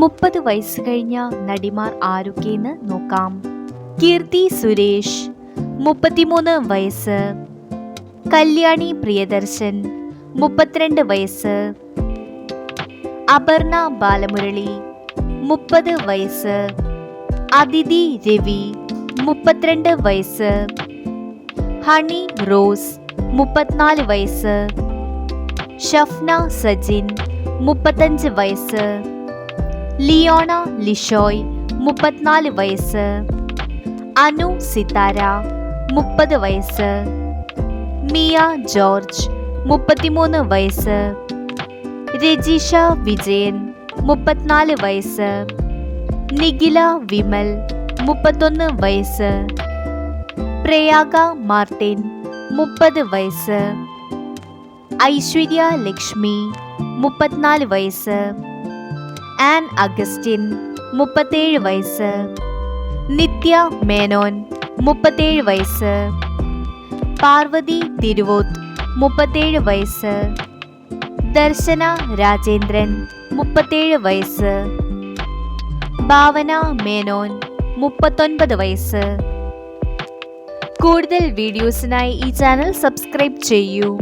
മുപ്പത് വയസ്സ് കഴിഞ്ഞ നടിമാർ ആരൊക്കെയെന്ന് നോക്കാം. കീർത്തി സുരേഷ്. മുപ്പത്തിമൂന്ന് വയസ്സ്. കല്യാണി പ്രിയദർശൻ. മുപ്പത്തിരണ്ട് വയസ്സ്. അപർണ ബാലമുരളി. മുപ്പത് വയസ്സ്. അതിഥി രവി. മുപ്പത്തിരണ്ട് വയസ്സ്. ഹണി റോസ്. മുപ്പത്തിനാല് വയസ്സ്. ഷഫ്ന സജിൻ. മുപ്പത്തഞ്ച് വയസ്സ്. ലിയോണ ലിഷോയ് മുപ്പത്തിനാല് വയസ്സ്. അനു സിതാര മുപ്പത് വയസ്സ്. മിയ ജോർജ് മുപ്പത്തിമൂന്ന് വയസ്സ്. രജിഷ വിജയൻ മുപ്പത്തിനാല് വയസ്സ്. നിഖില വിമൽ മുപ്പത്തൊന്ന് വയസ്സ്. പ്രയാഗ മാർട്ടിൻ മുപ്പത് വയസ്സ്. ഐശ്വര്യ ലക്ഷ്മി മുപ്പത്തിനാല് വയസ്സ്. ആൻ അഗസ്റ്റിൻ മുപ്പത്തേഴ് വയസ്സ്. നിത്യ മേനോൻ മുപ്പത്തേഴ് വയസ്സ്. പാർവതി തിരുവോത്ത് മുപ്പത്തേഴ് വയസ്സ്. ദർശന രാജേന്ദ്രൻ മുപ്പത്തേഴ് വയസ്സ്. ഭാവന മേനോൻ മുപ്പത്തൊൻപത് വയസ്സ്. കൂടുതൽ വീഡിയോസിനായി ഈ ചാനൽ സബ്സ്ക്രൈബ് ചെയ്യൂ.